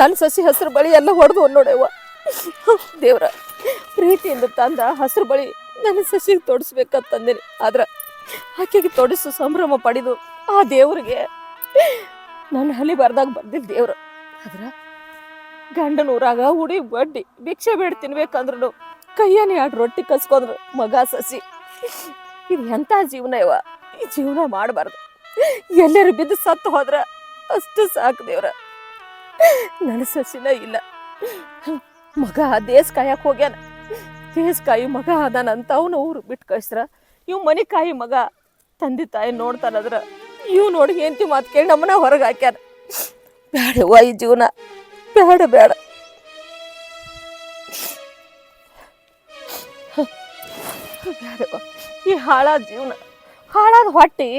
ನನ್ನ ಸಸಿ ಹಸಿರು ಬಳಿ ಎಲ್ಲ ಹೊಡೆದು ನೋಡವ್ವ. ದೇವ್ರ ಪ್ರೀತಿಯಿಂದ ತಂದ ಹಸಿರು ಬಳಿ ನನ್ನ ಸಸಿಗೆ ತೊಡಸ್ಬೇಕಂತಂದಿನಿ ಆದ್ರ ಆಕೆಗೆ ತೊಡಿಸು ಸಂಭ್ರಮ ಪಡೆದು ಆ ದೇವ್ರಿಗೆ ನನ್ನ ಹಲಿ ಬರ್ದಾಗ ಬಂದಿಲ್ಲ ದೇವ್ರು. ಆದ್ರ ಗಂಡನ ಊರಾಗ ಉಡಿ ಬಡ್ಡಿ ಭಿಕ್ಷೆ ಬೇಡ ತಿನ್ಬೇಕಂದ್ರು ಕೈಯನೇ ಎರಡು ರೊಟ್ಟಿ ಕಸ್ಕೊಂಡ್ರು ಮಗ ಸಸಿ. ಇದು ಎಂಥ ಜೀವನ ಇವ? ಈ ಜೀವನ ಮಾಡಬಾರ್ದು. ಎಲ್ಲರೂ ಬಿದ್ದು ಸತ್ತು ಹೋದ್ರ ಅಷ್ಟು ಸಾಕು ದೇವ್ರ. ನನ್ನ ಸಸಿನ ಇಲ್ಲ. ಮಗ ದೇಶ ಕಾಯಕ್ ಹೋಗ್ಯಾನ. ದೇಶ ಕಾಯಿ ಮಗ ಅದಾನಂತ ಅವನು ಊರು ಬಿಟ್ಟು ಕಳಿಸ್ರ. ಇವ್ ಮನೆ ಕಾಯಿ ಮಗ ತಂದೆ ತಾಯಿ ನೋಡ್ತಾನದ್ರ ಇವ್ ನೋಡಿ ಹೆಂಡತಿ ಮಾತು ಕೇಳಿ ನಮ್ಮನ್ನ ಹೊರಗೆ ಹಾಕ್ಯಾನ. ಬೇಡವ್ವ ಈ ಜೀವನ. ಬೇಡ ಬೇಡ ಈ ಹಾಳಾದ ಜೀವನ. ಹಾಳಾದ ಹೊಟ್ಟಿ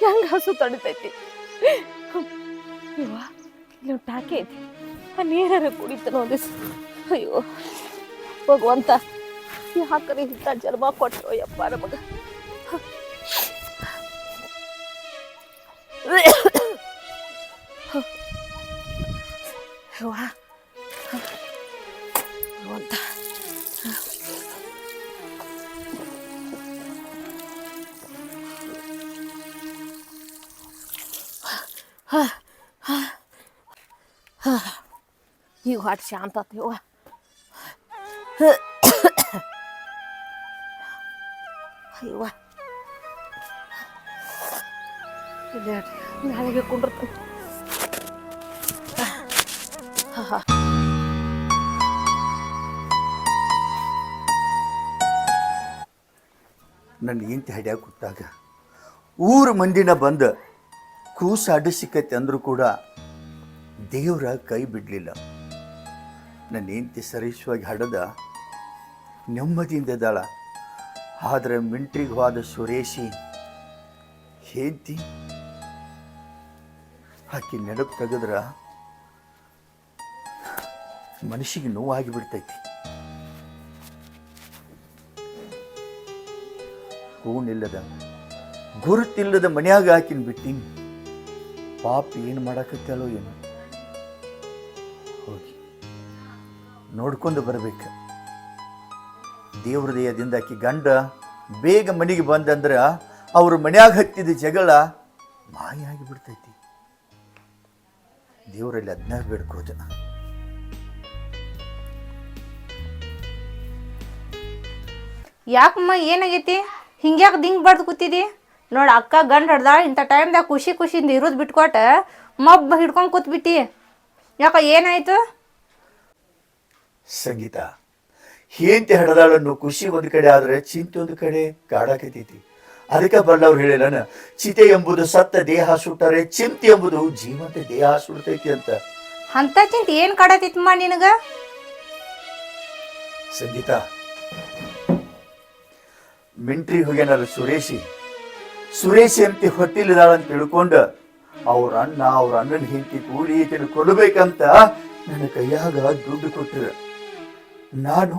ಹೆಂಗ ಹಸು ತಡಿತೈತಿ. ಇವ ಇಲ್ಲಿ ಒಂದು ಟಾಕಿ ಐತಿ. ಆ ನೀರಾರ ಕುಡಿತಾನ ನೋಡಿ ಅಯ್ಯೋ, ಭಗವಂತ ಯಾಕರೆ ಇಂಥ ಜನ್ಮ ಕೊಟ್ಟರು ಯಪ್ಪ ನಮಗ. ಯವ್ವ. ಹೊಟ್ಟೆ ಶಾಂತ ಆತವ್ವ ಅಯ್ಯವ್ವ ಇಲ್ಲ ನಾಳೆಗೆ ಕುಂಡಿರ್ತಾನೆ ನನ್ನ ಹೆಂಡತಿ ಹಡ್ಯಾಗ ಕೊಟ್ಟಾಗ ಊರು ಮಂದಿನ ಬಂದು ಕೂಸು ಅಡ್ಡು ಸಿಕ್ಕೈತೆ ಅಂದರೂ ಕೂಡ ದೇವ್ರ ಕೈ ಬಿಡಲಿಲ್ಲ. ನನ್ನ ಹೆಂಡತಿ ಸರೀಶ್ವಾಗಿ ಹಡದ, ನೆಮ್ಮದಿಯಿಂದ ಇದ್ದಾಳ. ಆದರೆ ಮಿಂಟ್ರಿಗೆ ಹೋದ ಸುರೇಶಿ, ಹೆಂಡತಿ, ಆಕಿ ನೆನಪು ತೆಗೆದ್ರ ಮನುಷ್ಯಗೆ ನೋವಾಗಿ ಬಿಡ್ತೈತಿ. ಕೂನಿಲ್ಲದ ಗುರುತಿಲ್ಲದ ಮನೆಯಾಗ ಹಾಕಿನ ಬಿಟ್ಟಿನಿ. ಪಾಪ ಏನು ಮಾಡಾಕತ್ತಲ್ಲೋ ಏನೋ. ನೋಡ್ಕೊಂಡು ಬರಬೇಕು. ದೇವ್ರ ದೇಹದಿಂದ ಆಕಿ ಗಂಡ ಬೇಗ ಮನೆಗೆ ಬಂದಂದ್ರೆ ಅವ್ರ ಮನ್ಯಾಗ ಹತ್ತಿದ ಜಗಳ ಮಾಯಾಗಿ ಬಿಡ್ತೈತಿ ದೇವರಲ್ಲಿ ಅದನ್ನ ಬೇಡ್ಕೋದು ಯಾಕಮ್ಮ ಏನಾಗೈತಿ? ಹಿಂಗ್ಯಾಕೆ ದಿಂಗ್ ಬಡ್ದು ಕೂತಿದಿ? ನೋಡ ಅಕ್ಕ ಗಂಡ ಹಿಡ್ದಾಳ, ಇಂಥ ಟೈಮ್ದಾಗ ಖುಷಿ ಖುಷಿಯಿಂದ ಇರೋದು ಬಿಟ್ಕೊಟ್ಟು ಮಬ್ಬ ಹಿಡ್ಕೊಂಡು ಕೂತ್ಬಿಟ್ಟಿ. ಯಾಕ ಏನಾಯ್ತು? ಸಂಗೀತ. ಹೇಂತಿ ಹಡದಾಳನ್ನು ಖುಷಿ ಒಂದು ಕಡೆ ಆದ್ರೆ ಚಿಂತೆ ಒಂದು ಕಡೆ ಕಾಡಾಕತೈತಿ ಅದಕ್ಕೆ ಬಲ್ಲವ್ರು ಹೇಳಿಲ್ಲ ಚಿತೆ ಎಂಬುದು ಸತ್ತ ದೇಹ ಸುಟ್ಟರೆ ಚಿಂತೆ ಎಂಬುದು ಜೀವಂತ ದೇಹ ಸುಡ್ತೈತಿ ಅಂತ. ಅಂತ ಚಿಂತೆ ಏನ್ ಕಾಡತಿತ್ತಮ್ಮ ನಿನಗ? ಸಂಗೀತ. ಮಿಂಟ್ರಿ ಹೋಗ್ಯಾನಲ್ಲ ಸುರೇಶಿ. ಸುರೇಶಿ ಅಂತ ಹೊತ್ತಿಲ್ಲದಾಳ ಅಂತ ತಿಳ್ಕೊಂಡ ಅವ್ರ ಅಣ್ಣ ಅವ್ರ ಅಣ್ಣನ ಹಿಂತಿ ಕೂಡಿ ತಿಳ್ಕೊಳ್ಬೇಕಂತ ನನ್ನ ಕೈಯಾಗ ದುಡ್ಡು ಕೊಟ್ಟಿರ. ನಾನು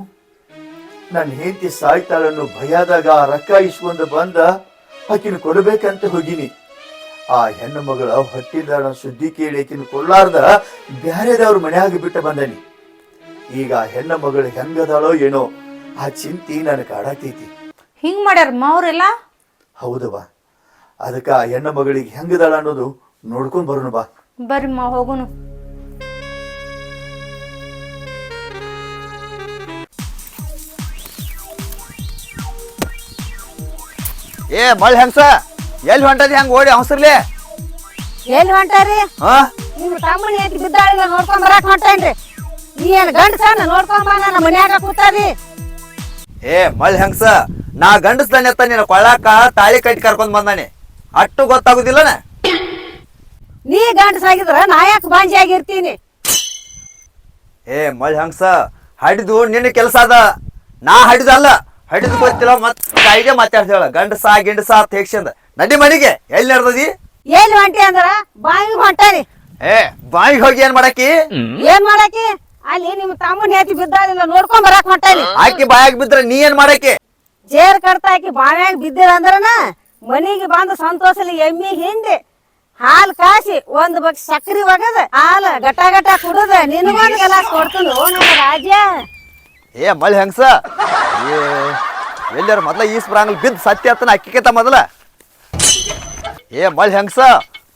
ನನ್ನ ಹೆಂಡತಿ ಸಾಯ್ತಾಳನ್ನು ಭಯದಾಗ ಆ ರೊಕ್ಕ ಇಸ್ಕೊಂಡು ಬಂದ ಆಕಿನ ಕೊಡಬೇಕಂತ ಹೋಗಿನಿ. ಆ ಹೆಣ್ಣು ಮಗಳ ಹೊಟ್ಟಿದಾಳ ಸುದ್ದಿ ಕೇಳಿ ಆಕಿನ ಕೊಡ್ಲಾರ್ದ ಬ್ಯಾರೆದವ್ರ ಮನ್ಯಾಗ ಬಿಟ್ಟು ಬಂದನಿ. ಈಗ ಆ ಹೆಣ್ಣು ಮಗಳು ಹೆಂಗದಾಳೋ ಏನೋ ಆ ಚಿಂತಿ ನನಗೆ ಕಾಡಾತೈತಿ ಹಿಂಗ್ ಮಾಡ್ಯಾರಮ್ಮ ಅವರೆಲ್ಲ? ಹೌದವ್ವ ಅದಕ್ಕೆ ಆ ಹೆಣ್ಣು ಮಗಳಿಗೆ ಹೆಂಗದಾಳ ಅನ್ನೋದು ನೋಡ್ಕೊಂಡ್ ಬರೋಣ ಬಾ. ಬರ್ರಿಮ್ಮ ಹೋಗುನು ಏ ಮಳ್ ಹೆಂಗ್ಸ? ಎಲ್ಲಿ ಹೊಂಟದಿ ಹಂಗ ಓಡಿ ಹಂಸರ್ಲಿ ಎಲ್ಲಿ ಹೊಂಟಾರಿ? ಹಾ? ನಿಮ್ ತಮ್ಮನ ಐತಿ ಬಿದ್ದಾಳಿಗೆ ನೋಡ್ಕೊಂಡ್ ಬರಾಕ್ ಹೊಂಟೇನ್ರಿ ನೀ ಏನ್ ಗಂಡಸನ ನೋಡ್ಕೊಂಡ್ ಬಾ ನನ್ನ ಮನ್ಯಾಗ ಕೂತಾರಿ ಏ ಮಳ್ ಹೆಂಗ್ಸ? ನಾ ಗಂಡಸ್ದಾನೆ ಅತ್ತ ನಿನ್ನ ಕೊಳ್ಳಾಕ ತಾಳಿ ಕಟ್ಟಿ ಕರ್ಕೊಂಡ್ ಬಂದಾನೆ. ಅಟ್ಟು ಗೊತ್ತಾಗುದಿಲ್ಲನ? ನೀ ಗಂಡಸಾಗಿದ್ರ ನಾ ಯಾಕೆ ಬಾಂಜಿ ಆಗಿರ್ತೀನಿ ಏ ಮಳ್ ಹಂಗ್ಸ? ಹಡಿದು ನಿನ್ನ ಕೆಲಸ ಅದ. ನಾ ಹಡಿದಲ್ಲ. ಹಡಿದು ಗೊತ್ತಿಲ್ಲ ಮತ್ ತಾಯಿಗೆ ಗಂಡ ಸಾ ಗಿಂಡಸ ಅಂತ ಹೇಕ್ಷಂದ ನಡಿ ಮನಿಗೆ ಎಲ್ಲಿ ನಡ್ದದಿ? ಎಲ್ಲಿ ಹೊಂಟಿ ಅಂದ್ರ? ಬಾಯಿಗೆ ಹೊಂಟಾರಿ. ಏ ಬಾಯಿಗೆ ಹೋಗಿ ಏನ್ ಮಾಡಾಕಿ? ಏನ್ ಮಾಡಾಕಿ? ಅಲ್ಲಿ ನಿಮ್ ತಮ್ಮನ ಹೆಚ್ಚು ಬಿದ್ದಾರಿಲ್ಲ ನೋಡ್ಕೊಂಡ್ ಬರಾಕ್ ಹೊಂಟಾನಿ ಆಕಿ ಬಾಯಾಗ ಬಿದ್ರ ನೀ ಏನ್ ಮಾಡಾಕಿ? ಜೇರ್ ಕಡ್ತಾಕಿ ಬಾಯಾಗ ಬಿದ್ದಿರ ಅಂದ್ರನ ಮನಿಗೆ ಬಂದು ಸಂತೋಷಲಿ ಎಮ್ಮಿ ಹಿಂದೆ ಹಾಲ್ ಕಾಸಿ ಒಂದ್ ಬಗ್ ಸಕ್ರಿ ಒಗದ ಹಾಲ್ ಗಟ ಗಟ ಕುಡುದ ನಿನ್ಗೊಂದ್ ಎಲ್ಲ ಕೊಡ್ತನು ನಮ್ಮ ರಾಜ ಏ, ಮಳೆ ಹೆಂಗ್ಸ? ಏ ಮೊದಲ ಈಸ್ ಬರಂಗಿಲ್ಲ ಬಿದ್ದು ಸತ್ಯ ಆತನ ಅಕ್ಕಿಕೇತ ಮೊದಲ. ಏ, ಮಳೆ ಹೆಂಗ್ಸ?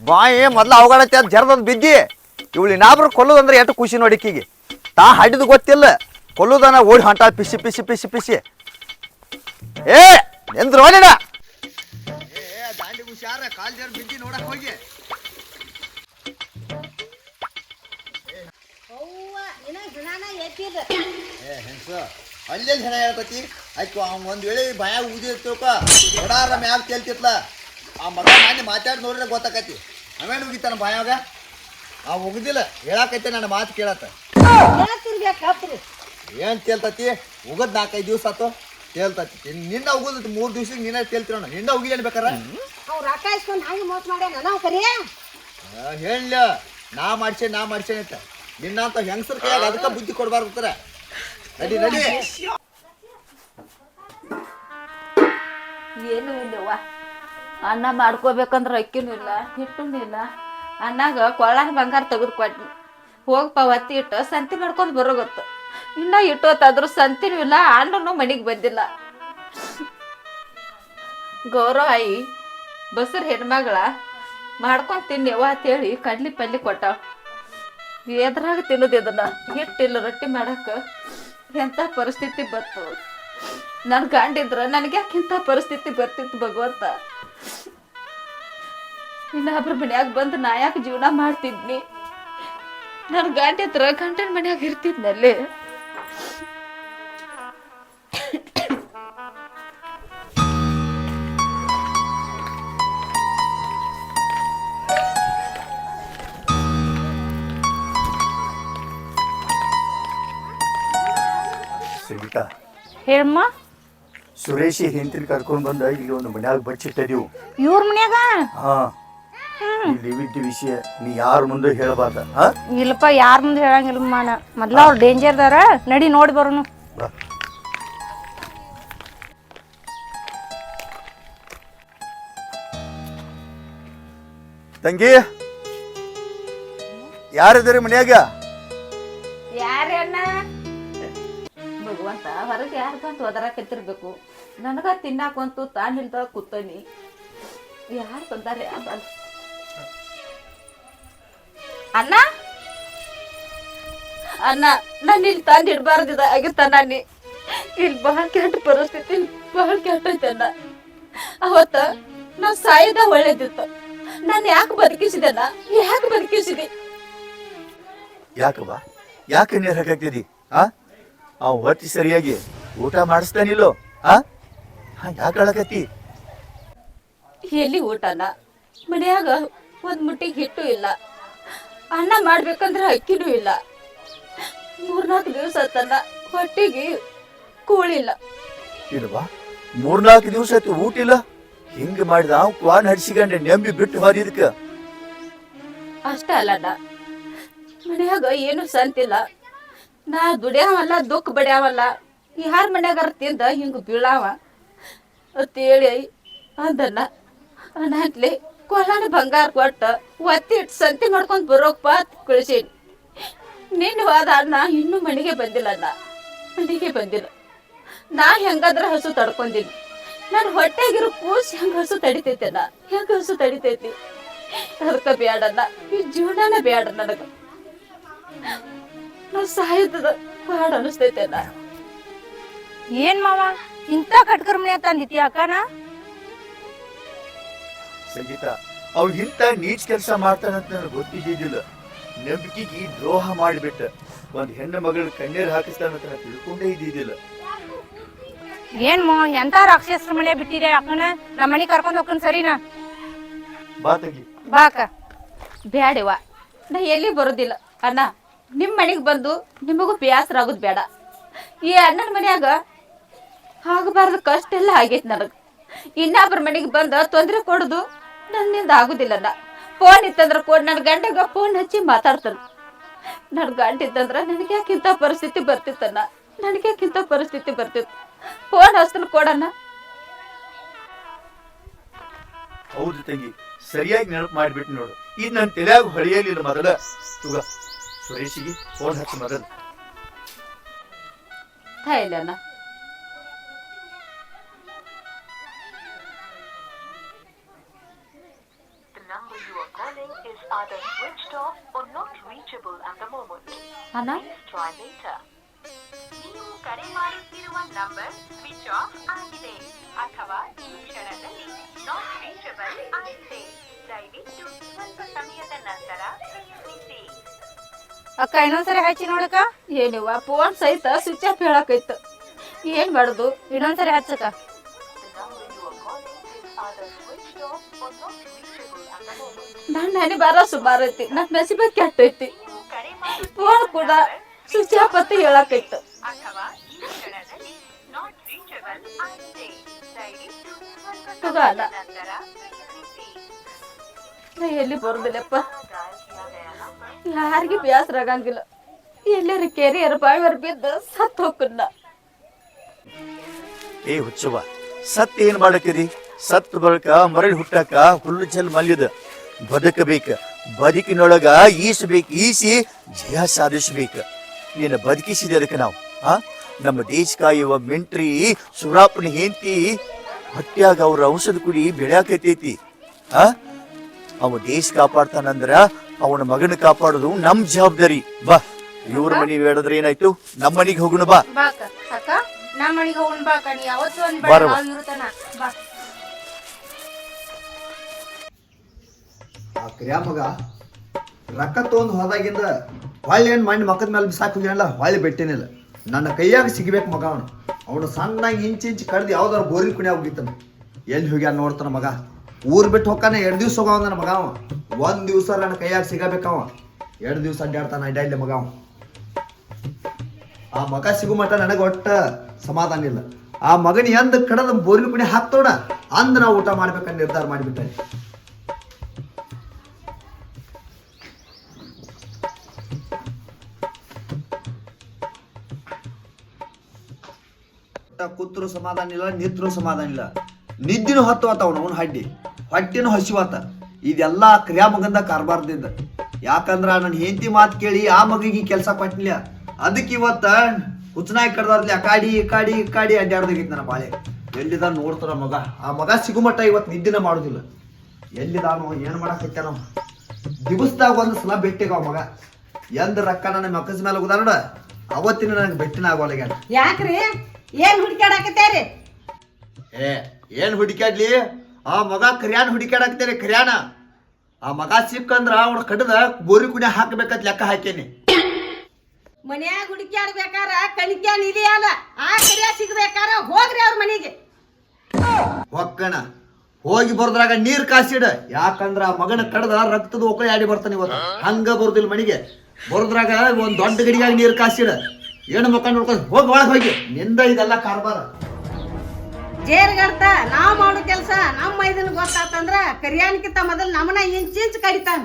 ಬಾಯಿ ಮೊದಲ ಅವಗಾಡತ್ತೆ ಅಂತ ಜರ್ದ ಬಿದ್ದಿ. ಇವಳು ಇನ್ನಾಬ್ರು ಕೊಲ್ಲೋದಂದ್ರೆ ಎಷ್ಟು ಖುಷಿ ನೋಡಿಕ್ಕಿಗೆ ತಾ ಹಡಿದು ಗೊತ್ತಿಲ್ಲ. ಕೊಲ್ಲೋದನ ಓಡಿ ಹೊಂಟ ಪಿಸಿ ಪಿಸಿ ಪಿಸಿ ಪಿಸಿ ಏ ಎಂದ್ರ ಏ ದಾಂಡಿ ಹುಷಾರ ಕಾಲ್ ಜರ್ ಬಿದ್ದಿ ನೋಡಕ್ ಹೋಗಿ. ಏ ಹೆಂಗ್ಸ? ಅಲ್ಲೆಲ್ಲಿ ಹೆಣ ಹೇಳ್ಕೊತಿ? ಆಯ್ತು ಅವ್ನು ಒಂದು ವೇಳೆ ಭಯ ಊದಿರ್ತೇವಪ್ಪ ಹೊಡಾರ ಮ್ಯಾಗ ತೇಲ್ತಿತ್ಲ. ಆ ಮಗ ನಾನು ಮಾತಾಡಿ ನೋಡ್ರೆ ಗೊತ್ತಾಕತಿ. ಅವೇನು ಉಗಿತಾನ ಭಯಾಗ ಆ ಹೋಗುದಿಲ್ಲ ಹೇಳಾಕೈತೆ ನನ್ನ ಮಾತು ಕೇಳತ್ತ ಏನ್ ತೇಲ್ತತಿ? ಉಗದ್ ನಾಲ್ಕೈದು ದಿವಸ ಆತು ತೇಲ್ತತಿ. ನಿನ್ನ ಉಗುದ್ ಮೂರ್ ದಿವ್ಸಕ್ಕೆ ನಿನ್ನ ತೇಲ್ತಿರೋಣ ನಿನ್ನ ಉಗಿಲೇನ್ ಬೇಕಾರ? ಹೇಳ ನಾ ಮಾಡ್ಸೆ ನಾ ಮಾಡ್ಸೇನ್ ಅಂತ. ನಿನ್ನಂತ ಹೆಂಗಸರ ಕೈಯಾಗ ಅದಕ್ಕೆ ಬುದ್ಧಿ ಕೊಡ್ಬಾರ್ದು ನಡಿ ನಡಿ. ಏನು ಇಲ್ಲವ್ವ. ಅನ್ನ ಮಾಡ್ಕೋಬೇಕಂದ್ರೆ ಅಕ್ಕಿನೂ ಇಲ್ಲ ಹಿಟ್ಟೂ ಇಲ್ಲ. ಅನ್ನಾಗ ಕೊಳ್ಳಾನ ಬಂಗಾರ ತೆಗೆದು ಕೊಟ್ನಿ ಹೋಗಪ್ಪ ಒತ್ತಿ ಇಟ್ಟು ಸಂತಿ ಮಾಡ್ಕೊಂಡು ಬರೋಗೊತ್ತು ಇನ್ನ ಇಟ್ಟೋತಾದ್ರೂ ಸಂತಿನೂ ಇಲ್ಲ ಅಣ್ಣನೂ ಮನೆಗೆ ಬಂದಿಲ್ಲ. ಗೌರವ ಆಯಿ ಬಸರ್ ಹೆಣ್ಮಗಳ ಮಾಡ್ಕೊಂಡು ಅಂತ ಅಂತೇಳಿ ಕಡ್ಲಿ ಪಲ್ಲಿ ಕೊಟ್ಟಾಳ ಎದ್ರಾಗ ತಿನ್ನೋದು ಇದನ್ನ? ಹಿಟ್ಟಿಲ್ಲ, ರೊಟ್ಟಿ ಮಾಡಕ್ಕ ಎಂಥ ಪರಿಸ್ಥಿತಿ ಬಂತು? ನನ್ ಗಂಡಿದ್ರ ನನಗೆ ಯಾಕಿಂತ ಪರಿಸ್ಥಿತಿ ಬರ್ತಿತ್ತು ಭಗವಂತ? ಇನ್ನೊಬ್ರ ಮನ್ಯಾಗ ಬಂದು ನಾ ಯಾಕೆ ಜೀವನ ಮಾಡ್ತಿದ್ನಿ? ನನ್ ಗಂಡಿದ್ರ ಗಂಡನ ಮನ್ಯಾಗ ಇರ್ತಿದ್ನಲ್ಲಿ? ಸಂಗೀತ ಹೇಳಮ್ಮ. ಸುರೇಶಿ ಹೆಂಡತಿನ ಕರ್ಕೊಂಡ್ ಬಂದ ಇಲ್ಲಿ ಒಂದು ಮನ್ಯಾಗ ಬಚ್ಚಿಟ್ಟದೀವು ಇವ್ರ ಮನ್ಯಾಗ? ಹಾ. ಇಲ್ಲಿ ಇವಿದ್ದ ವಿಷಯ ನೀ ಯಾರ ಮುಂದೆ ಹೇಳಬಾರ್ದ ಹಾ? ಇಲ್ಲಪ್ಪ ಯಾರ ಮುಂದೆ ಹೇಳಂಗಿಲ್ಲ ಮಾನ ಮೊದ್ಲ ಅವ್ರು ಡೇಂಜರ್ದಾರ ನಡಿ ನೋಡಿ ಬರೋನು. ಬಾ. ತಂಗಿ ಯಾರಿದ್ದಾರೆ ಮನ್ಯಾಗ? ಭಗವಂತ ಹೊರಗೆ ಯಾರು ಬಂತು ಒದರಾಕತ್ತಿರ್ಬೇಕು ನನಗ ತಿನ್ನಾಕಂತು ತಾನಿಲ್ದ ಕೂತನಿ. ಯಾರು ಬಂದಾರೆ? ಅಣ್ಣ? ಅಣ್ಣ ನಾನು ಇಲ್ಲಿ ತಂದು ಇಡಬಾರ್ದಿದ ಆಗಿತ್ತ ನಾನಿ. ಇಲ್ಲಿ ಬಹಳ ಕೆಟ್ಟ ಪರಿಸ್ಥಿತಿ ಬಹಳ ಕೆಟ್ಟೈತೆ ಅಣ್ಣ. ಅವತ್ತ ನಾ ಸಾಯದ ಒಳ್ಳೇದಿತ್ತು. ನಾನು ಯಾಕೆ ಬದುಕಿಸಿದೆಣ್ಣ ಯಾಕೆ ಬದುಕಿಸಿದೆ? ಯಾಕವ್ವ? ಯಾಕೆ ನೀರ್ ಹಾಕಾಕ್ತಿದಿ ಆ? ಅವ್ ಹೊತ್ತಿ ಸರಿಯಾಗಿ ಊಟ ಮಾಡಿಸ್ತಾನಿಲ್ಲೋ ಆ? ಯಾಕೆ ಎಲ್ಲಿ ಊಟನ? ಮನ್ಯಾಗ ಒಂದ್ ಮುಟ್ಟಿಗೆ ಹಿಟ್ಟು ಇಲ್ಲ. ಅನ್ನ ಮಾಡ್ಬೇಕಂದ್ರೆ ಅಕ್ಕಿನೂ ಇಲ್ಲ. ಮೂರ್ನಾಲ್ಕು ದಿವಸ ತನ್ನ ಹೊಟ್ಟಿಗೆ ಕೂಳಿಲ್ಲ. ಇಲ್ವಾ? ಮೂರ್ನಾಲ್ಕು ದಿವಸ ಆಯ್ತು ಊಟ ಇಲ್ಲ? ಹಿಂಗ್ ಮಾಡಿದ ಕ್ವಾನ್ ಹಡ್ಸಿಕೊಂಡೆ ನೆಂಬಿ ಬಿಟ್ಟು ಹೋದಿದ್ಕ ಅಷ್ಟ ಅಲ್ಲಣ್ಣ. ಮನ್ಯಾಗ ಏನು ಸಂತಿಲ್ಲ. ನಾ ದುಡಿಯಾವಲ್ಲ, ದುಃಖ ಈ ಹಾರ ಮನ್ಯಾಗಾರ ತಿಂದ ಹಿಂಗ ಬೀಳಾವ. ಅಂತೇಳಿ ಅಂದನ್ನ ಅನಾಟ್ಲಿ ಕೊಲಾನ ಬಂಗಾರ ಕೊಟ್ಟ ಒತ್ತಿ ಇಟ್ಟು ಸಂತಿ ಮಾಡ್ಕೊಂಡ್ ಬರೋಕಪ್ಪ ಕಳಿಸೀನಿ. ನಿನ್ನ ಹೋದ ಅಣ್ಣ ಇನ್ನೂ ಮನೆಗೆ ಬಂದಿಲ್ಲ ಅಣ್ಣ, ಮನೆಗೆ ಬಂದಿಲ್ಲ. ನಾ ಹೆಂಗಾದ್ರ ಹಸು ತಡ್ಕೊಂಡಿನಿ. ನಾನು ಹೊಟ್ಟೆಗಿರೋ ಕೂಸ್ ಹೆಂಗ ಹಸು ತಡಿತೈತೆನ ಹೆಂಗ ಹಸು ತಡಿತೈತಿ? ಅದಕ್ಕ ಬೇಡಣ್ಣ ಈ ಜೀವನನ ಬೇಡ ನನಗ. ನಾವ್ ಸಾಯ್ತದ ಬೇಡ ಅನಿಸ್ತೈತೆನ ಏನ್ ಮಾವ? ಇಂಥ ಕಟ್ಕರ್ ಮನೆ ತಂದಿತಿ ಅಕ್ಕನ? ಸಂಗೀತ ಅವ್ ಇಂತ ನೀಚ್ ಕೆಲಸ ಮಾಡ್ತಾನಂತ ನನಗೆ ಗೊತ್ತಿದ್ದಿದ್ದಿಲ್ಲ. ನಂಬಿಕೆಗೆ ದ್ರೋಹ ಮಾಡಿಬಿಟ್ಟ. ಒಂದ್ ಹೆಣ್ಣು ಮಗಳ ಕಣ್ಣೀರ್ ಹಾಕಿಸ್ತಾನಂತ ನಾನು ತಿಳ್ಕೊಂಡೇ ಇದ್ದಿದ್ದಿಲ್ಲ. ಏನ್ ಮೋ ಎಂತ ರಾಕ್ಷಸ್ರ ಮನೆ ಬಿಟ್ಟಿದೆ ಅಕ್ಕನ? ನಮ್ಮ ಮನೆ ಕರ್ಕೊಂಡ್ ಹೋಗ್ಕನ್ ಸರಿನಾ? ಬಾ ತಂಗಿ. ಬಾಕ ಬ್ಯಾಡಿವ ನಾ ಎಲ್ಲಿ ಬರೋದಿಲ್ಲ. ಅಣ್ಣ. ನಿಮ್ ಮನೆಗ್ ಬಂದು ನಿಮಗೂ ಬೇಸರ ಆಗೋದು ಬೇಡ. ಈ ಅಣ್ಣನ ಮನ್ಯಾಗ ಆಗಬಾರ್ದು ಕಷ್ಟ ಎಲ್ಲ ಆಗೈತಿ ನನಗೆ. ಇನ್ನೊಬ್ಬರ ಮನೆಗೆ ಬಂದ ತೊಂದ್ರೆ ಕೊಡುದು ನನ್ನಿಂದ ಆಗುದಿಲ್ಲ ಫೋನ್ ಇತ್ತಂದ್ರ ಕೊಡ್ ನನ್ನ ಗಂಡಗ ಫೋನ್ ಹಚ್ಚಿ ಮಾತಾಡ್ತಾನ. ನನ್ ಗಂಡ ಇತ್ತಂದ್ರ ನನಗೆ ಯಾಕಿಂತ ಪರಿಸ್ಥಿತಿ ಬರ್ತಿತ್ತಣ್ಣ ನನಗೆ ಯಾಕಿಂತ ಪರಿಸ್ಥಿತಿ ಬರ್ತಿತ್ತು ಫೋನ್ ಹಸ್ತನ ಕೊಡಣ್ಣ ಹೌದು ತಂಗಿ, ಸರಿಯಾಗಿ ನೆನಪು ಮಾಡಿಬಿಟ್ಟು ನೋಡು. ಇದು ನನ್ನ ತಲೆಯಾಗ ಹೊಳೆಯಲಿಲ್ಲ ಮೊದಲ ತುಗ ಸುರೇಶಿಗೆ ಫೋನ್ ಹಚ್ಚಿ ಮೊದಲು ಥೈಲ್ಯಾನ The number you are calling is either switched off or not reachable at the moment. ಅಣ್ಣ Please try later. ನೀವು ಕರೆ ಮಾಡುತ್ತಿರುವ ನಂಬರ್ ಸ್ವಿಚ್ ಆಫ್ ಆಗಿದೆ ಅಥವಾ ಈ ಕ್ಷಣದಲ್ಲಿ ನಾಟ್ ರೀಚಬಲ್ ಆಗಿದೆ ದಯವಿಟ್ಟು ಸ್ವಲ್ಪ ಸಮಯದ ನಂತರ ಪ್ರಯತ್ನಿಸಿ ಅಕ್ಕ, ಇನ್ನೊಂದ್ಸರಿ ಹಚ್ಚಿ ನೋಡಕ್ಕ. ಏನಿವ ಫೋನ್ ಸಹಿತ ಸ್ವಿಚ್ ಆಫ್ ಹೇಳಕೈತ. ಏನ್ ಮಾಡುದು? ಇನ್ನೊಂದ್ಸರಿ ಹಚ್ಚಕ. ನನ್ನ ಹನಿ ಬಾರ ಐತಿ. ನನ್ ಮೆಸಿಬತ್ ಕೆಟ್ಟ ಐತಿ. ನೀವು ಕರೆ ಮಾಡುತ್ತಿರುವ ಫೋನ್ ಕೂಡ ಸ್ವಿಚ್ ಆಫ್ ಅಂತ ಹೇಳಕೈತ. ಎಲ್ಲಿ ಬರುದಿಲ್ಲಪ್ಪ? ಯಾರಿಗೂ ಬೇಸರ ಆಗಂಗಿಲ್ಲ. ಎಲ್ಲರ ಕೆರಿಯರ್ ಬಾಯಿವರ್ ಬಿದ್ದು ಸತ್ ಏ ಹುಚ್ಚವ ಸತ್ ಏನ್ ಮಾಡಕ್ಕಿರಿ ಸತ್ ಬಳಕ ಮರಳಿ ಹುಟ್ಟಕ ಹುಲ್ಲು ಚೆಲ್ ಮಲ್ಯದ. ಬದುಕಬೇಕ, ಬದುಕಿನೊಳಗ ಈಸಬೇಕು, ಈಸಿ ಜಯ ಸಾಧಿಸಬೇಕು. ನೀನು ಬದುಕಿಸಿದ ಅದಕ್ಕೆ ನಾವು, ಆ? ನಮ್ಮ ದೇಶ ಕಾಯುವ ಮಿಂಟ್ರಿ ಸುರಾಪನ ಹೆಂಡತಿ, ಹೊಟ್ಯಾಗ ಅವ್ರ ಔಷಧ ಕುಡಿ ಬೆಳ್ಯಾಕತೈತಿ, ಆ? ಅವ ದೇಶ ಕಾಪಾಡ್ತಾನಂದ್ರ ಅವನ ಮಗನ ಕಾಪಾಡೋದು ನಮ್ ಜವಾಬ್ದಾರಿ. ಬಾ ಇವ್ರ ಮನೆ ಬೇಡದ್ರೆ ಏನಾಯ್ತು? ನಮ್ಮ ಮನಿಗೆ ಹೋಗುಣ ಬಾ. ಬಾಕ ಅಕ್ಕ. ನಮ್ಮ ಮನೆಗೆ ಹೋಗೋಣ ಬಾಕ ನೀ ಯಾವತ್ತು ಒಂದ್ ಬರವ್ವ. ನಾವು ಇರುತ್ತಾನ ಬಾ. ಆ ಕ್ರಿಯಾ ಮಗ ರೊಕ್ಕ ತೊಗೊಂಡು ಹೋದಾಗಿಂದ ಹೊಳ್ಳಿ ಏನು ಮಣ್ಣು ಮಕ್ಕದ ಮೇಲೆ ಬಿಸಾಕ್ ಹೋಗ್ಯಾನಲ್ಲ ಹೊಳ್ಳಿ ಬೆಟ್ಟಿನಿಲ್ಲ. ನನ್ನ ಕೈಯಾಗ ಸಿಗ್ಬೇಕು ಮಗ ಅವನು. ಅವನು ಸಣ್ಣಾಗಿ ಇಂಚ್ ಇಂಚ್ ಕಡ್ದು ಯಾವ್ದಾರು ಬೋರಿನ ಕುಣಿ ಹೋಗಿತ್ತ ಎಲ್ಲಿ ಹೋಗ್ಯಾನ ನೋಡ್ತಾನ ಮಗ? ಊರ್ ಬಿಟ್ಟು ಹೋಗ್ತಾನೆ ಎರಡು ದಿವ್ಸ ಹೋಗವ ನನ್ನ ಮಗ ಒಂದ್ ದಿವ್ಸ ನನ್ನ ಕೈಯಾಗ ಸಿಗಬೇಕವ ಎರಡು ದಿವ್ಸ ಅಡ್ಡಾಡ್ತಾನ ಅಡ್ಡಾಡ್ಲಿ ಮಗ ಅವ. ಆ ಮಗ ಸಿಗು ಮಟ್ಟ ನನಗೆ ಒಟ್ಟ ಸಮಾಧಾನ ಇಲ್ಲ. ಆ ಮಗನ ಎಂದ ಕಡದ ಬೋರಿನ ಕುಣಿ ಹಾಕ್ತೋಣ ಅಂದ್ ನಾವು ಊಟ ಮಾಡ್ಬೇಕಂತ ನಿರ್ಧಾರ ಮಾಡಿಬಿಟ್ಟೆ. ಕೂತ್ರು ಸಮಾಧಾನ ಇಲ್ಲ, ನಿತ್ರು ಸಮಾಧಾನ ಇಲ್ಲ. ನಿದ್ದಿನೂ ಹತ್ತುವತ್ತ ಅವನು ಅವನು ಹಡ್ಡಿ. ಹೊಟ್ಟಿನೂ ಹಸಿವಾತ. ಇದೆಲ್ಲ ಕ್ರಿಯಾ ಮಗಂದ ಕಾರ್ಬಾರ್ದಿಂದ ಯಾಕಂದ್ರ ನನ್ನ ಹೆಂಡತಿ ಮಾತು ಕೇಳಿ ಆ ಮಗಿಗೆ ಕೆಲಸ ಕೊಟ್ಟಿಲ್ಲ ಅದಕ್ಕೆ ಇವತ್ತ ಹುಚ್ಚನಾಯಿ ಕಡ್ದಾರ್ಲಿ ಅಕಾಡಿ ಕಾಡಿ ಈ ಕಾಡಿ ಅಡ್ಡಾಡ್ದಾಗಿತ್ತು ನನ್ನ ಬಾಳೆ. ಎಲ್ಲಿದ ನೋಡ್ತಾರ ಮಗ? ಆ ಮಗ ಸಿಗುಮಟ್ಟ ಇವತ್ತು ನಿದ್ದಿನ ಮಾಡುದಿಲ್ಲ. ಎಲ್ಲಿದಾನು ಏನು ಮಾಡಕತ್ತಾನ? ದಿವಸದಾಗ ಒಂದು ಸಲ ಬೆಟ್ಟಿಗ ಮಗ. ಎಂದ ರೊಕ್ಕ ನನ್ನ ಮಕ್ಕಸ ಮೇಲೆ ಹೋದ ನೋಡ. ಅವತ್ತಿನ ನನಗೆ ಬೆಟ್ಟಿನ ಆಗೋಲ್ಲ ಯಾಕ್ರಿ? ಏನ್ ಹುಡುಕಾಡಕತ್ತೇರಿ ಏ ಏನ್ ಹುಡುಕ್ಯಾಡ್ಲಿ? ಆ ಮಗ ಕರಿಯಾನ ಹುಡುಕ್ಯಾಡಾಕ್ತೇನೆ ಕರಿಯಾನ ಆ ಮಗ ಸಿಕ್ಕಂದ್ರ ಅವ್ನ ಕಡದ ಬೋರಿ ಕುಣಿ ಹಾಕ್ಬೇಕಂತ ಲೆಕ್ಕ ಹಾಕೇನಿ ಮನ್ಯಾಗ ಹುಡುಕ್ಯಾಡ್ಬೇಕಾರ ಕಣಿಕ್ಯಾನ್ ಇದೆಯಲ್ಲ ಆ ಕರಿಯ ಸಿಗ್ಬೇಕಾರ ಹೋಗ್ರಿ ಅವ್ರ ಮನೆಗೆ. ಹೊಕ್ಕಣ ಹೋಗಿ ಬರ್ದ್ರಾಗ ನೀರ್ ಕಾಸಿಡ. ಯಾಕಂದ್ರ ಆ ಮಗನ ಕಡದ ರಕ್ತದ ಒಕ್ಕಳಿ ಆಡಿ ಬರ್ತಾನೆ ಇವತ್ತು. ಹಂಗ ಬರುದಿಲ್ಲ ಮನೆಗೆ. ಬರ್ದ್ರಾಗ ಒಂದ್ ದೊಡ್ಡ ಗಡಿಗಾಗಿ ನೀರ್ ಕಾಸಿಡ. ಏನು ಮಕ್ಕ ನೋಡ್ಕೊಂಡು ಹೋಗಿ ಒಳಗೆ ಹೋಗಿ. ನಿಂದ ಇದೆಲ್ಲ ಕಾರ್ಬಾರ. ಜೇರ್ಗರ್ತ ನಾವು ಮಾಡೋ ಕೆಲಸ ನಮ್ಮ ಮೈದನ್ ಗೊತ್ತಾತಂದ್ರ ಕರಿಯಾನ್ಕಿಂತ ಮೊದಲು ನಮ್ಮನ್ನ ಇಂಚಿಂಚು ಇಂಚ್ ಕಡಿತಾನ.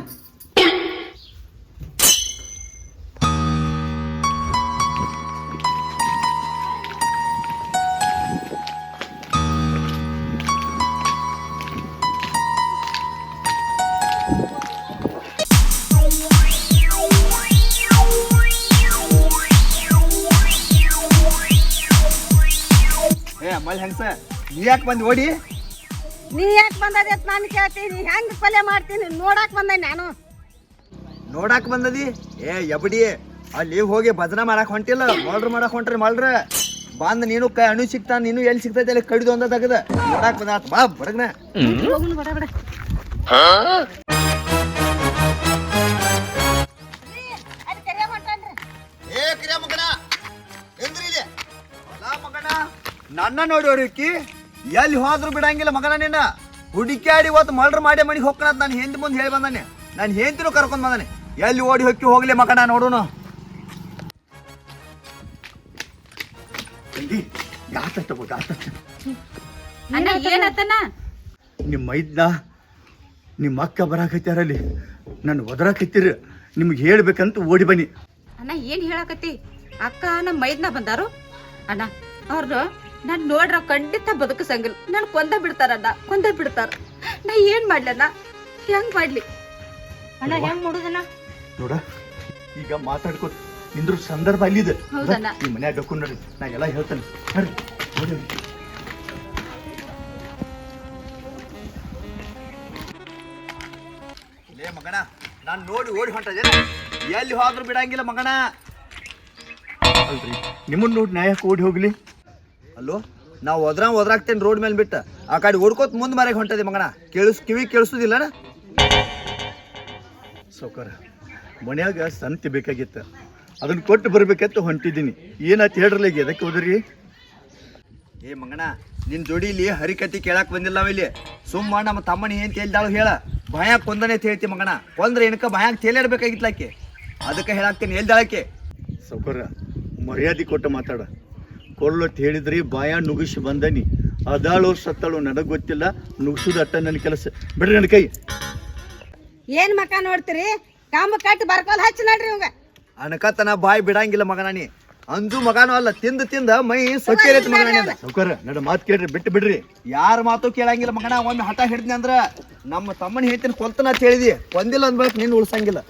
ಮಲ್ ಹೆಂಗ್ಸ? ನೀ ಯಾಕೆ ಬಂದು ಓಡಿ? ನೀ ಯಾಕೆ ಬಂದದೆ ಅಂತ ನಾನು ಕೇಳ್ತೀನಿ. ಹೆಂಗ್ ಕೊಲೆ ಮಾಡ್ತೀನಿ ನೋಡಕ್ ಬಂದೆ ನಾನು. ನೋಡಾಕ್ ಬಂದದಿ? ಏ ಎಬಡಿ ಅಲ್ಲಿ ಹೋಗಿ ಭಜನ ಮಾಡಕ್ ಹೊಂಟಿಲ್ಲ. ಮಳ್ರ ಮಾಡಕ್ ಹೊಂಟ್ರಿ ಮಳ್ರ ಬಂದ್ ನೀನು ಕೈ ಅಣು ಸಿಗ್ತಾ ನೀನು ಎಲ್ಲಿ ಸಿಗ್ತೈತೆ ಅಲ್ಲಿ ಕಡಿದು ಒಂದ ತಗದ. ನೋಡಾಕ್ ಬಂದ ಬಾ ಬಡಗ್ನ. ನನ್ನ ನೋಡಿ ಹೊಡಿಕಿ ಎಲ್ಲಿ ಹೋದ್ರು ಬಿಡಂಗಿಲ್ಲ ಮಗನ ನಿನ್ನ. ಹುಡುಕಾಡಿ ಇವತ್ತು ಮಳ್ರ ಮಾಡಿ ಮನೆಗೆ ಹೋಗ್ಕಣತ್ ನಾನು ಹಿಂದ್ ಮುಂದೆ ಹೇಳಿ ಬಂದಾನೆ. ನಾನು ಹೆಂತಿನೂ ಕರ್ಕೊಂಡ್ ಬಂದಾನೆ. ಎಲ್ಲಿ ಓಡಿ ಹೊಕ್ಕಿ ಹೋಗ್ಲಿ ಮಗನ ನೋಡೋನು. ಗಾತ ಅಣ್ಣ ಏನತ್ತನ ನಿಮ್ಮ ಮೈದ್ನ ನಿಮ್ಮ ಅಕ್ಕ ಬರಾಕತ್ಯಾರಲ್ಲಿ ನನ್ನ ಒದರಾಕತ್ತೀರಿ? ನಿಮ್ಗೆ ಹೇಳ್ಬೇಕಂತ ಓಡಿ ಬನ್ನಿ. ಅಣ್ಣ ಏನ್ ಹೇಳಕತ್ತಿ? ಅಕ್ಕ ನಮ್ಮ ಮೈದ್ನ ಬಂದಾರು? ಅಣ್ಣ ಅವ್ರು ನಾನ್ ನೋಡ್ರ ಖಂಡಿತ ಬದುಕಸಂಗಿಲ್ಲ. ನನ್ ಕೊಂದ ಬಿಡ್ತಾರಣ್ಣ ಕೊಂದ ಬಿಡ್ತಾರ. ನಾ ಏನ್ ಮಾಡ್ಲಣ್ಣ? ಹೆಂಗ್ ಮಾಡ್ಲಿ? ಅಣ್ಣ ಹೆಂಗ್ ಮಾಡುದಣ್ಣ? ನೋಡ ಈಗ ಮಾತಾಡ್ಕೋ ನಿಂದ್ರ ಸಂದರ್ಭ ಅಲ್ಲಿದೆ. ಹೌದಣ್ಣ. ಈ ಮನ್ಯಾಗ ಡಕ್ಕು ನೋಡ್ರಿ ನಾ ಎಲ್ಲ ಹೇಳ್ತೇನೆ. ನೋಡ್ರಿ ನೋಡಿ. ಲೇ ಮಗಣ ನಾನು ನೋಡಿ ಓಡಿ ಹೊಂಟದೆ ಎಲ್ಲಿ ಹೋದ್ರು ಬಿಡಂಗಿಲ್ಲ ಮಗಣ ಅಲ್ರಿ ನಿಮ್ಮನ್ನ ನೋಡಿ ನ್ಯಾಯಕ್ಕೆ ಯಾಕೆ ಓಡಿ ಹೋಗ್ಲಿ. ಅಲ್ಲೋ? ನಾವು ಒದ್ರ ಒದ್ರಾಗ್ತೇನೆ ರೋಡ್ ಮೇಲೆ ಬಿಟ್ಟು. ಆ ಕಡೆ ಓಡ್ಕೋತ ಮುಂದೆ ಮರೆಗೆ ಹೊಂಟದೆ ಮಗಣ ಕೇಳಿಸ್ ಕಿವಿ ಕೇಳಿಸುದಿಲ್ಲನ ಸೌಕರ. ಮನ್ಯಾಗ ಸಂತಿ ಬೇಕಾಗಿತ್ತು. ಅದನ್ನ ಕೊಟ್ಟು ಬರ್ಬೇಕಂತ ಹೊಂಟಿದ್ದೀನಿ. ಏನಾಯ್ತು ಹೇಳ್ರಲ್ಲ ಈಗ ಎದಕ್ಕೆ ಹೋದ್ರಿ? ಏ ಮಗಣ ನಿನ್ ಜೋಡಿಲಿ ಹರಿಕತಿ ಕೇಳಕ್ ಬಂದಿಲ್ಲ ಇಲ್ಲಿ. ಸುಮ್ಮ ನಮ್ಮ ತಮ್ಮನ ಏನ್ ತೇಲ್ದಾಳು ಹೇಳ. ಭಯ ಕೊಂದನೆ ತೇಳ್ತಿ ಮಗಣ ಕೊಂದ್ರೆ ಏನಕ್ಕ ಭಯಾಗ ತೇಲಿಡ್ಬೇಕಾಗಿತ್ಲಾಕೆ. ಅದಕ್ಕೆ ಹೇಳಾಕ್ತೇನೆ ಹೇಳ್ದಾಳಕ್ಕೆ. ಸೌಕರ್ಯ ಮರ್ಯಾದೆ ಕೊಟ್ಟು ಮಾತಾಡ. ಕೊಲ್ಲೊಟ್ಟು ಹೇಳಿದ್ರಿ ಬಾಯ ನುಗಿಸಿ ಬಂದನಿ. ಅದಾಳು ಸತ್ತಾಳು ನನಗೆ ಗೊತ್ತಿಲ್ಲ ನುಗ್ಸುದಟ್ಟ ನನ್ನ ಕೆಲಸ. ಬಿಡ್ರಿ ನನ್ನ ಕೈ. ಏನ್ ಮಕ ನೋಡ್ತೀರಿ? ಕಾಮ ಕಟ್ಟಿ ಬರ್ಕೋಲ್ ಹಚ್ಚಿ ನೋಡ್ರಿ ಇವಂಗ. ಅಣಕತನ ಬಾಯಿ ಬಿಡಂಗಿಲ್ಲ ಮಗನಾನಿ ನೀ ಅಂಜು ಮಗನೂ ಅಲ್ಲ ತಿಂದ ತಿಂದ ಮೈ ಸೊಕ್ಕೇರಿ ಮಗನ. ಸೌಕರ್ಯ ನಡ ಮಾತು ಕೇಳ್ರಿ ಬಿಟ್ಟು ಬಿಡ್ರಿ. ಯಾರ ಮಾತು ಕೇಳಂಗಿಲ್ಲ ಮಗನ ಒಮ್ಮೆ ಹಠ ಹಿಡ್ದಿ ಅಂದ್ರ ನಮ್ಮ ತಮ್ಮನ ಹೇಳ್ತೀನಿ ಕೊಲ್ತನ ಅಂತ ಹೇಳಿದಿ. ಒಂದಿಲ್ಲ ಅಂದ್ಬೇಕು ನಿನ್ನ ಉಳ್ಸಂಗಿಲ್ಲ.